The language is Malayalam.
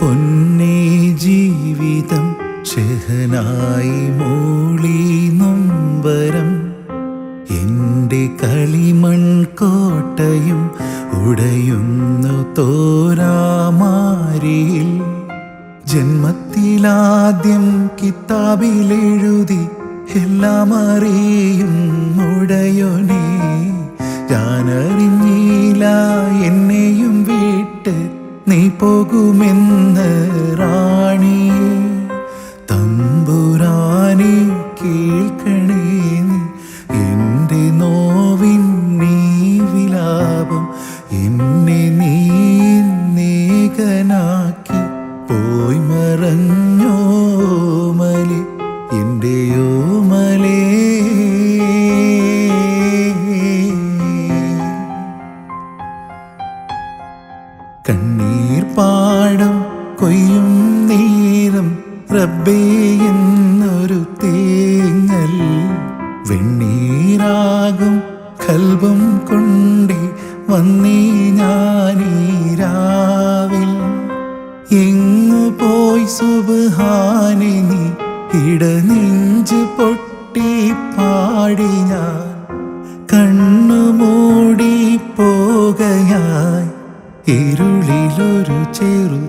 പൊന്നേ ജീവിതം ഷെഹനായി മൂളി നൊമ്പരം. എന്റെ കളിമൺ കോട്ടയും ഉടയുന്നു തോരാമാരിയിൽ. ജന്മത്തിലാദ്യം കിതാബിലെഴുതി എല്ലാം അറിയും ഉടയോനെ. ഞാനറിഞ്ഞില്ല എന്നെയും വിട്ട് നീ പോകുമെന്ന് റാണി തമ്പുരാനെ കേൾക്കണേ എന്റെ നോവിൻ നീ വിലാപം എന്നെ നീ കണ്ണീർ പാടം കൊയ്യും നേരം റബ്ബേ എന്നൊരു തേങ്ങൽ. വെണ്ണീരാകും കൽബം കൊണ്ടി വന്നീ ഞാനീരാവിൽ എങ്ങു പോയി സുബാനി നീ ഇടനെഞ്ച് പൊട്ടി പാടി ഞാൻ. കണ്ണു ഇരുളിലൊരു ചെറു